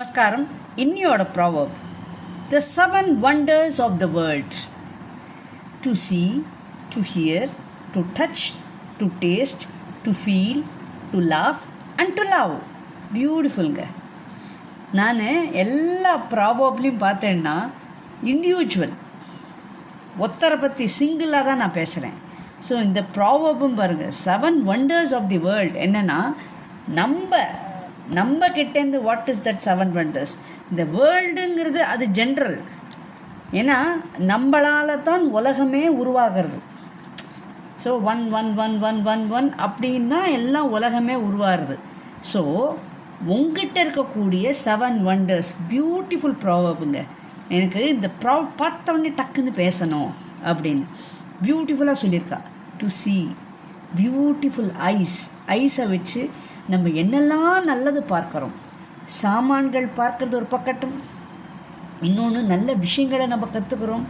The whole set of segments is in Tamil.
நமஸ்காரம். இன்னியோட proverb the seven wonders of the world to see to hear to touch to taste to feel to love and to love பியூட்டிஃபுல்ங்க நான் எல்லா ப்ராபப்லையும் பார்த்தேன்னா இண்டிவிஜுவல் ஒத்தரை பற்றி சிங்கிளாக தான் நான் பேசுகிறேன் ஸோ இந்த ப்ராபப்பும் பாருங்கள் seven wonders of the world என்னென்னா நம்ம நம்ம கிட்டேருந்து what is that seven wonders இந்த வேர்ல்டுங்கிறது அது ஜென்ரல் ஏன்னா நம்மளால தான் உலகமே உருவாகிறது. So one one one one one one அப்படின்னு தான் எல்லாம் உலகமே உருவாகுது ஸோ உங்ககிட்ட இருக்கக்கூடிய செவன் வண்டர்ஸ் பியூட்டிஃபுல் ப்ராவர்புங்க எனக்கு இந்த ப்ராவ் பார்த்தோன்னே டக்குன்னு பேசணும் அப்படின்னு. பியூட்டிஃபுல்லாக சொல்லியிருக்கா. டு சி பியூட்டிஃபுல் ஐஸ் ஐஸை வச்சு நம்ம என்னெல்லாம் நல்லது பார்க்குறோம். சாமான்கள் பார்க்கறது ஒரு பக்கட்டும். இன்னொன்று நல்ல விஷயங்களை நம்ம கற்றுக்குறோம்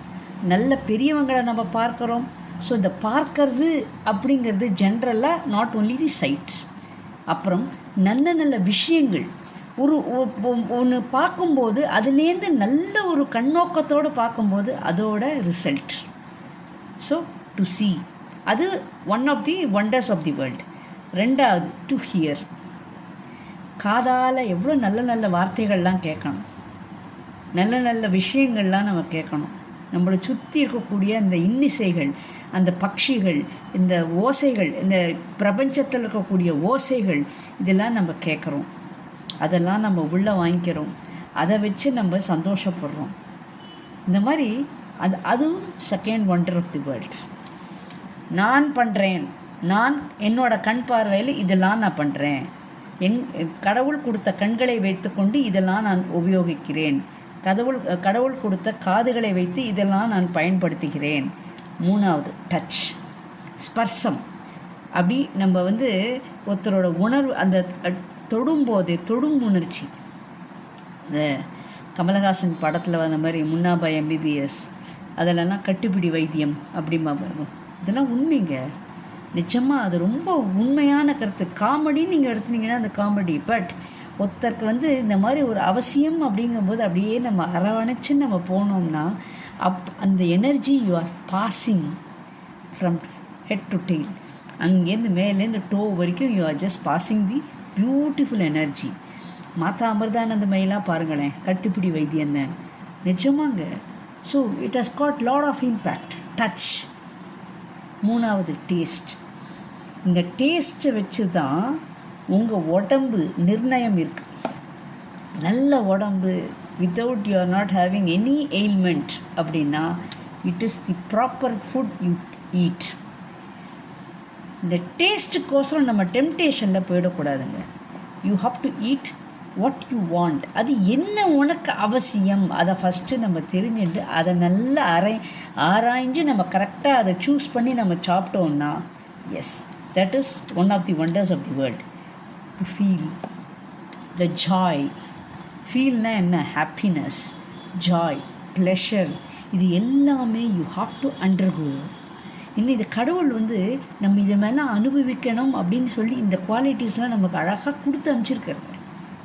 நல்ல பெரியவங்களை நம்ம பார்க்குறோம். ஸோ இந்த பார்க்கறது அப்படிங்கிறது ஜென்ரலாக நாட் ஓன்லி தி சைட் அப்புறம் நல்ல நல்ல விஷயங்கள். ஒரு ஒன்று பார்க்கும்போது அதுலேருந்து நல்ல ஒரு கண்ணோக்கத்தோடு பார்க்கும்போது அதோட ரிசல்ட் ஸோ டு சி அது one of the wonders of the world ரெண்டாவது டு ஹியர் காதால் எவ்வளோ நல்ல நல்ல வார்த்தைகள்லாம் கேட்கணும். நல்ல நல்ல விஷயங்கள்லாம் நம்ம கேட்கணும். நம்மளை சுற்றி இருக்கக்கூடிய அந்த இன்னிசைகள் அந்த பட்சிகள் இந்த ஓசைகள் இந்த பிரபஞ்சத்தில் இருக்கக்கூடிய ஓசைகள் இதெல்லாம் நம்ம கேட்குறோம். அதெல்லாம் நம்ம உள்ளே வாங்கிக்கிறோம். அதை வச்சு நம்ம சந்தோஷப்படுறோம். இந்த மாதிரி அது அதுவும் second wonder of the world நான் பண்ணுறேன் நான் என்னோட கண் பார்வையில் இதெல்லாம் நான் பண்ணுறேன் என் கடவுள் கொடுத்த கண்களை வைத்துக்கொண்டு இதெல்லாம் நான் உபயோகிக்கிறேன். கடவுள் கடவுள் கொடுத்த காதுகளை வைத்து இதெல்லாம் நான் பயன்படுத்துகிறேன். மூணாவது டச் ஸ்பர்சம். அப்படி நம்ம வந்து ஒருத்தரோட உணர்வு அந்த தொடும்போது தொடும் உணர்ச்சி. இந்த கமலஹாசன் படத்தில் வந்த மாதிரி முன்னாபாய் எம்பிபிஎஸ் அதிலெல்லாம் கட்டுப்பிடி வைத்தியம் அப்படிம்பா பாருங்க. இதெல்லாம் உண்மைங்க. நிச்சயமாக அது ரொம்ப உண்மையான கருத்து. காமெடின்னு நீங்கள் எடுத்துனீங்கன்னா அந்த காமெடி பட் ஒருத்தருக்கு வந்து இந்த மாதிரி ஒரு அவசியம் அப்படிங்கும்போது அப்படியே நம்ம அரவணைச்சு நம்ம போனோம்னா அப் அந்த energy you are passing from head to tail அங்கேருந்து மேலேருந்து டோ வரைக்கும் you are just passing the beautiful energy Mata Amritananda மயிலாம் பாருங்களேன் கட்டுப்பிடி வைத்தியம் தான் நிஜமாங்க. So it has got lot of impact touch மூணாவது டேஸ்ட் இந்த டேஸ்ட்டை வச்சு தான் உங்கள் உடம்பு நிர்ணயம் இருக்குது நல்ல உடம்பு without you are not having any ailment அப்படின்னா it is the proper food you eat இந்த டேஸ்ட்டுக்கோசரம் நம்ம டெம்டேஷனில் போயிடக்கூடாதுங்க. You have to eat what you want அது என்ன உனக்கு அவசியம்? அதை ஃபஸ்ட்டு நம்ம தெரிஞ்சுட்டு அதை நல்லா அரை ஆராய்ஞ்சு நம்ம கரெக்டாக அதை சூஸ் பண்ணி நம்ம சாப்பிட்டோம்னா yes that is one of the wonders of the world to feel the joy ஃபீல்னால் என்ன? ஹாப்பினஸ் ஜாய் ப்ளெஷர் இது எல்லாமே யூ ஹாவ் டு அண்டர்கோ இல்லை இது கடவுள் வந்து நம்ம இதை மேலே அனுபவிக்கணும் அப்படின்னு சொல்லி இந்த குவாலிட்டிஸ்லாம் நமக்கு அழகாக கொடுத்து அனுப்பிச்சிருக்கிறாங்க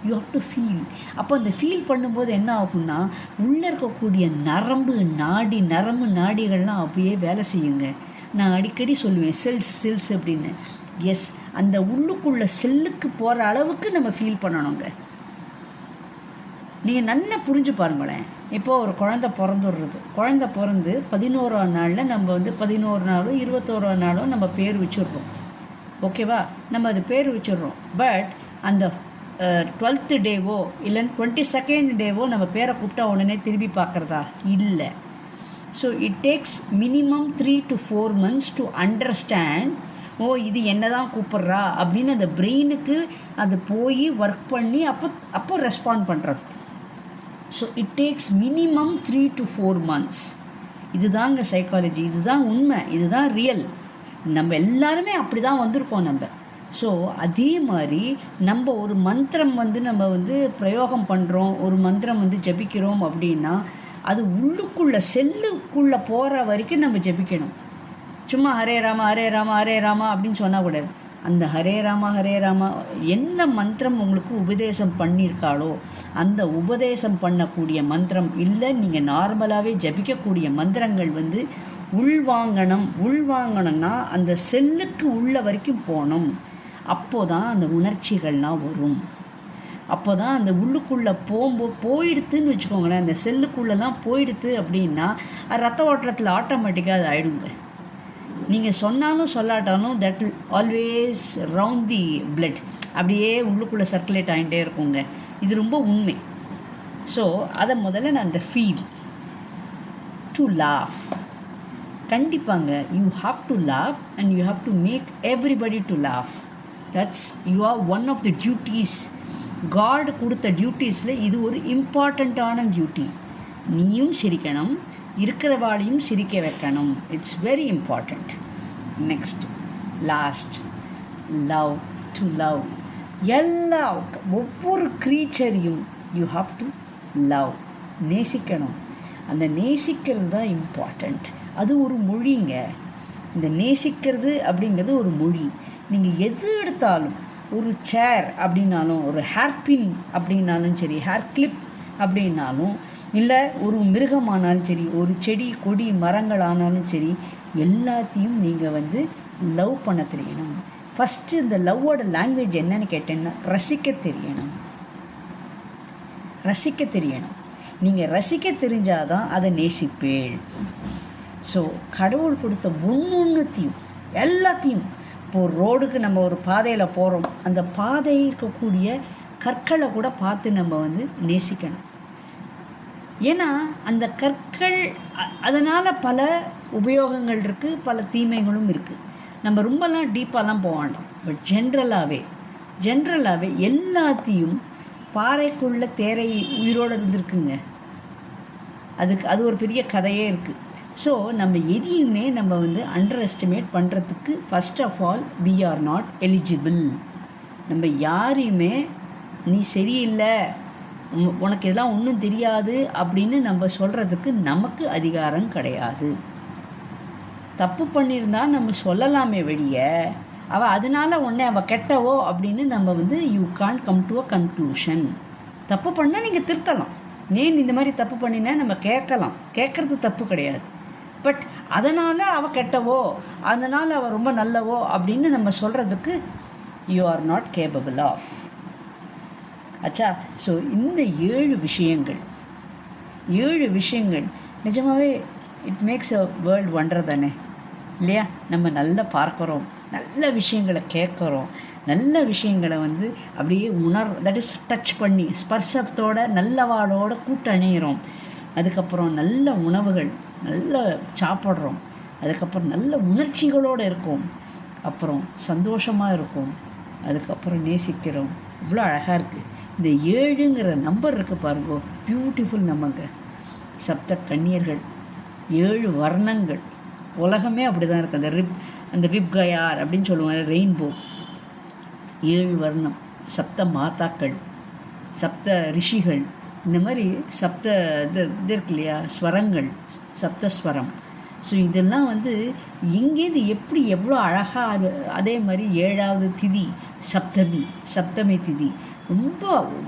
யூ ஹாவ் டு ஃபீல் அப்போ அந்த ஃபீல் பண்ணும்போது என்ன ஆகும்னா உள்ளே இருக்கக்கூடிய நரம்பு நாடி நரம்பு நாடிகள்லாம் அப்படியே வேலை செய்யுங்க. நான் அடிக்கடி சொல்லுவேன் செல்ஸ் செல்ஸ் அப்படின்னு. எஸ் அந்த உள்ளுக்குள்ள செல்லுக்கு போகிற அளவுக்கு நம்ம ஃபீல் பண்ணணுங்க. நீங்கள் நல்லா புரிஞ்சு பாருங்களேன். இப்போது ஒரு குழந்த பிறந்துடுறது. குழந்த பிறந்து பதினோராம் நாளில் நம்ம வந்து பதினோரு நாளும் இருபத்தோரா நாளும் நம்ம பேர் வச்சிடுறோம். ஓகேவா நம்ம அது பேர் வச்சிடுறோம். பட் அந்த டுவெல்த்து டேவோ இல்லைன்னு டுவெண்ட்டி செகண்ட் டேவோ நம்ம பேரை கூப்பிட்டா உடனே திரும்பி பார்க்குறதா? இல்லை. So it takes minimum three to four months to understand oh இது என்ன தான் கூப்பிட்றா? அப்படின்னு அந்த பிரெயினுக்கு அது போய் ஒர்க் பண்ணி அப்போ அப்போ ரெஸ்பாண்ட் பண்ணுறது so it takes minimum three to four months இதுதாங்க சைக்காலஜி இதுதான் உண்மை. இதுதான் ரியல் நம்ம எல்லாருமே அப்படி தான் வந்திருக்கோம் நம்ம. ஸோ அதே மாதிரி நம்ம ஒரு மந்திரம் வந்து நம்ம வந்து பிரயோகம் பண்ணுறோம் ஒரு மந்திரம் வந்து ஜபிக்கிறோம் அப்படின்னா அது உள்ளுக்குள்ளே செல்லுக்குள்ளே போகிற வரைக்கும் நம்ம ஜபிக்கணும். சும்மா ஹரே ராமா ஹரே ராமா ஹரே ராமா அப்படின்னு சொன்னால் கூடாது அந்த ஹரே ராமா ஹரே ராமா எந்த மந்திரம் உங்களுக்கு உபதேசம் பண்ணியிருக்காளோ அந்த உபதேசம் பண்ணக்கூடிய மந்திரம் இல்லை நீங்கள் நார்மலாகவே ஜபிக்கக்கூடிய மந்திரங்கள் வந்து உள்வாங்கணும். உள்வாங்கணும்னா அந்த செல்லுக்கு உள்ள வரைக்கும் போகணும். அப்போ தான் அந்த உணர்ச்சிகள்லாம் வரும். அப்போ தான் அந்த உள்ளுக்குள்ளே போகும்போது போயிடுத்துன்னு வச்சுக்கோங்களேன் அந்த செல்லுக்குள்ளெல்லாம் போயிடுத்து அப்படின்னா ரத்த ஓட்டத்தில் ஆட்டோமேட்டிக்காக அது ஆயிடுங்க. நீங்கள் சொன்னாலும் சொல்லாட்டாலும் that always round the blood அப்படியே உள்ளுக்குள்ளே சர்க்குலேட் ஆகிட்டே இருக்குங்க. இது ரொம்ப உண்மை. ஸோ அதை முதல்ல நான் அந்த ஃபீல் டு லாஃப் கண்டிப்பாங்க you have to laugh and you have to make everybody to laugh that's you are one of the duties God கொடுத்த டியூட்டீஸில் இது ஒரு இம்பார்ட்டண்ட்டான டியூட்டி நீயும் சிரிக்கணும் இருக்கிறவாளையும் சிரிக்க வைக்கணும். It's very important next last love to love எல்லா ஒவ்வொரு க்ரீச்சரையும் யூ ஹாவ் டு லவ் நேசிக்கணும். அந்த நேசிக்கிறது தான் இம்பார்ட்டண்ட் அது ஒரு மொழிங்க. இந்த நேசிக்கிறது அப்படிங்கிறது ஒரு மொழி. நீங்கள் எது எடுத்தாலும் ஒரு சேர் அப்படின்னாலும் ஒரு ஹேர் பின் அப்படின்னாலும் சரி ஹேர் கிளிப் அப்படின்னாலும் இல்லை ஒரு மிருகமானாலும் சரி ஒரு செடி கொடி மரங்கள் ஆனாலும் சரி எல்லாத்தையும் நீங்கள் வந்து லவ் பண்ண தெரியணும். ஃபஸ்ட்டு இந்த லவ்வோட லாங்குவேஜ் என்னன்னு கேட்டேன்னா ரசிக்க தெரியணும். ரசிக்க தெரியணும். நீங்கள் ரசிக்க தெரிஞ்சாதான் அதை நேசிப்பேள் ஸோ கடவுள் கொடுத்த ஒன்னொன்றுத்தையும் எல்லாத்தையும் ஒரு ரோடுக்கு நம்ம ஒரு பாதையில் போகிறோம் அந்த பாதை இருக்கக்கூடிய கற்களை கூட பார்த்து நம்ம வந்து நேசிக்கணும். ஏன்னா அந்த கற்கள் அதனால் பல உபயோகங்கள் இருக்குது பல தீமைகளும் இருக்குது நம்ம ரொம்பலாம் டீப்பாலாம் போக வேண்டாம். பட் ஜென்ரலாகவே ஜென்ரலாகவே எல்லாத்தையும் பாறைக்குள்ளே தேரை உயிரோடு இருந்திருக்குங்க. அதுக்கு அது ஒரு பெரிய கதையே இருக்குது ஸோ நம்ம எதையுமே நம்ம வந்து அண்டர் எஸ்டிமேட் பண்ணுறதுக்கு first of all we are not eligible நம்ம யாரையுமே நீ சரியில்லை உனக்கு இதெல்லாம் ஒன்றும் தெரியாது அப்படின்னு நம்ம சொல்கிறதுக்கு நமக்கு அதிகாரம் கிடையாது. தப்பு பண்ணியிருந்தா நம்ம சொல்லலாமே வெளிய. அவள் அதனால் உடனே அவள் கெட்டவோ அப்படின்னு நம்ம வந்து you can come to a conclusion தப்பு பண்ணால் நீங்கள் திருத்தலாம். நேன் இந்த மாதிரி தப்பு பண்ணினா நம்ம கேட்கலாம். கேட்குறது தப்பு கிடையாது. பட் அதனால் அவள் கெட்டவோ அதனால் அவள் ரொம்ப நல்லவோ அப்படின்னு நம்ம சொல்கிறதுக்கு you are not capable of அச்சா ஸோ இந்த ஏழு விஷயங்கள் ஏழு விஷயங்கள் நிஜமாகவே it makes a world wonder தானே. இல்லையா? நம்ம நல்லா பார்க்குறோம் நல்ல விஷயங்களை கேட்குறோம் நல்ல விஷயங்களை வந்து அப்படியே உணர் தட் இஸ் டச் பண்ணி ஸ்பர்சத்தோட நல்லவாளோட கூட்டணிகிறோம் அதுக்கப்புறம் நல்ல உணவுகள் நல்ல சாப்பிட்றோம். அதுக்கப்புறம் நல்ல உணர்ச்சிகளோடு இருக்கும். அப்புறம் சந்தோஷமாக இருக்கும். அதுக்கப்புறம் நேசிக்கிறோம். இவ்வளோ அழகாக இருக்குது இந்த ஏழுங்கிற நம்பர் இருக்குது பாருங்கோ. பியூட்டிஃபுல் நம்பங்க சப்த கண்ணியர்கள் ஏழு வர்ணங்கள். உலகமே அப்படி தான் இருக்குது அந்த ரிப் அந்த விப்கயார் அப்படின்னு சொல்லுவாங்க. ரெயின்போ ஏழு வர்ணம் சப்த மாதாக்கள் சப்த ரிஷிகள் இந்த மாதிரி சப்த இது இது இருக்கு இல்லையா ஸ்வரங்கள் சப்தஸ்வரம் ஸோ இதெல்லாம் வந்து எங்கேருந்து எப்படி எவ்வளோ அழகாக அதே மாதிரி ஏழாவது திதி சப்தமி சப்தமி திதி ரொம்ப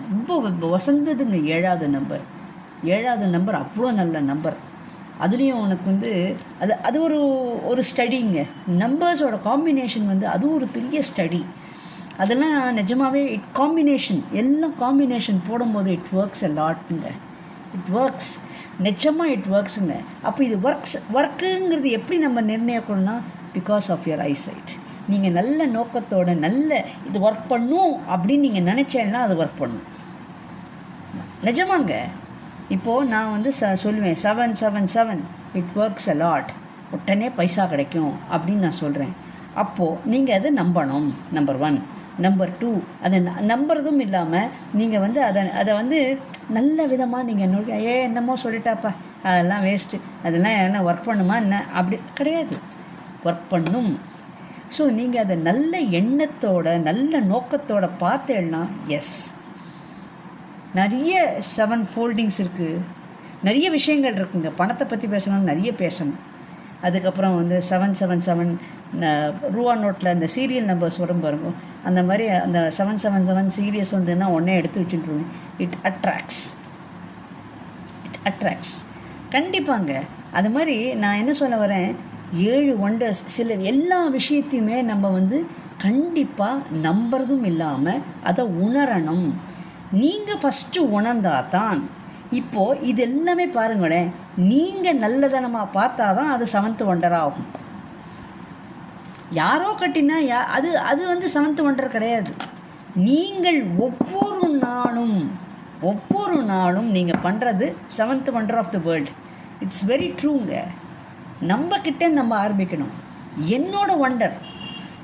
ரொம்ப வசந்ததுங்க ஏழாவது நம்பர். ஏழாவது நம்பர் அவ்வளோ நல்ல நம்பர். அதுலேயும் உனக்கு வந்து அது அது ஒரு ஒரு ஸ்டடிங்க நம்பர்ஸோட காம்பினேஷன் வந்து அது ஒரு பெரிய ஸ்டடி அதெல்லாம் நிஜமாகவே இட் காம்பினேஷன் எல்லாம் காம்பினேஷன் போடும்போது இட் ஒர்க்ஸ் எ லாட்டுங்க இட் ஒர்க்ஸ் நிஜமாக இட் ஒர்க்ஸுங்க அப்போ இது ஒர்க்ஸ் ஒர்க்குங்கிறது எப்படி நம்ம நிர்ணயிக்கணும்னா பிகாஸ் ஆஃப் யுவர் ஐசைட் நீங்கள் நல்ல நோக்கத்தோட நல்ல இது ஒர்க் பண்ணும் அப்படின்னு நீங்கள் நினச்சேன்னா அது ஒர்க் பண்ணும். நிஜமாங்க. இப்போது நான் வந்து ச சொல்லுவேன் seven seven seven it works a lot உடனே பைசா கிடைக்கும் அப்படின்னு நான் சொல்கிறேன் அப்போது நீங்கள் அதை நம்பணும் நம்பர் ஒன் நம்பர் டூ அதை நம்புறதும் இல்லாமல் நீங்கள் வந்து அதை அதை வந்து நல்ல விதமாக நீங்கள் நோக்கி ஏ என்னமோ சொல்லிட்டாப்பா அதெல்லாம் வேஸ்ட்டு அதெல்லாம் என்ன ஒர்க் பண்ணுமா என்ன? அப்படி கிடையாது. ஒர்க் பண்ணும். ஸோ நீங்கள் அதை நல்ல எண்ணத்தோட நல்ல நோக்கத்தோட பார்த்தேன்னா எஸ் நிறைய செவன் ஃபோல்டிங்ஸ் இருக்குது நிறைய விஷயங்கள் இருக்குங்க. பணத்தை பற்றி பேசணும் நிறைய பேசணும். அதுக்கப்புறம் வந்து செவன் செவன் செவன் ரூவா நோட்டில் அந்த சீரியல் நம்பர்ஸ் வரும் பாருங்க. அந்த மாதிரி அந்த செவன் செவன் செவன் சீரியஸ் வந்துன்னா உடனே எடுத்து வச்சுட்டுருவேன் இட் அட்ராக்ட்ஸ் இட் அட்ராக்ட்ஸ் கண்டிப்பாங்க. அது மாதிரி நான் என்ன சொல்ல வரேன்? ஏழு ஒண்டர்ஸ் சில எல்லா விஷயத்தையுமே நம்ம வந்து கண்டிப்பாக நம்புறதும் இல்லாமல் அதை உணரணும். நீங்கள் ஃபஸ்ட்டு உணர்ந்தால் தான் இப்போது இது எல்லாமே பாருங்களேன் நீங்கள் நல்லதனமாக பார்த்தா தான் அது செவன்த் ஒண்டர் ஆகும். யாரோ கட்டினா யா அது அது வந்து செவன்த் ஒண்டர் கிடையாது. நீங்கள் ஒவ்வொரு நாளும் ஒவ்வொரு நாளும் நீங்கள் பண்ணுறது seventh wonder of the world it's very ட்ரூங்க நம்ம கிட்டே நம்ம ஆரம்பிக்கணும். என்னோட ஒண்டர்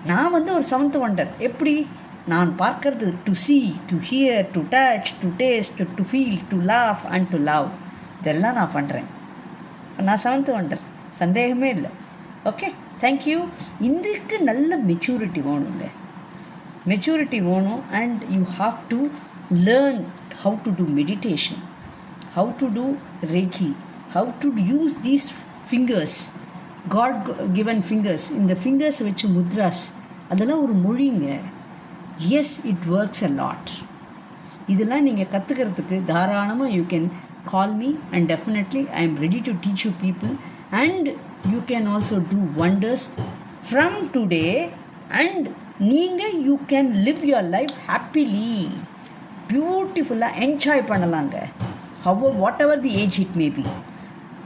நான் வந்து ஒரு செவன்த் ஒண்டர் எப்படி? நான் பார்க்கறது to see to hear to touch to taste to feel to laugh and to love இதெல்லாம் நான் பண்ணுறேன் நான் செவன்த் ஒண்டர் சந்தேகமே இல்லை. ஓகே தேங்க்யூ இதுக்கு நல்ல மெச்சூரிட்டி வேணுங்க. மெச்சூரிட்டி வேணும் and you have to learn how to do meditation how to do reiki how to use these fingers God given fingers இந்த ஃபிங்கர்ஸ் வச்சு முத்ராஸ் அதெல்லாம் ஒரு மொழிங்க. Yes it works a lot இதெல்லாம் நீங்கள் கற்றுக்கிறதுக்கு தாராளமாக you can call me and definitely I am ready to teach you people and you can also do wonders from today and நீங்கள் you can live your life happily பியூட்டிஃபுல்லாக என்ஜாய் பண்ணலாங்க. How whatever the age it may be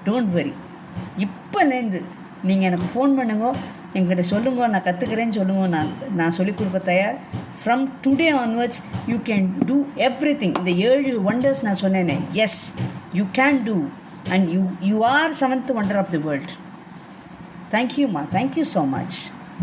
don't worry இப்போலேருந்து நீங்கள் எனக்கு ஃபோன் பண்ணுங்க. என்கிட்ட சொல்லுங்க நான் கற்றுக்கிறேன்னு சொல்லுங்க. நான் நான் சொல்லிக் கொடுக்க தயார். From today onwards you can do everything இந்த ஏழு ஒண்டர்ஸ் நான் சொன்னேனே. Yes you can do and you you are seventh wonder of the world தேங்க்யூம்மா தேங்க்யூ ஸோ மச்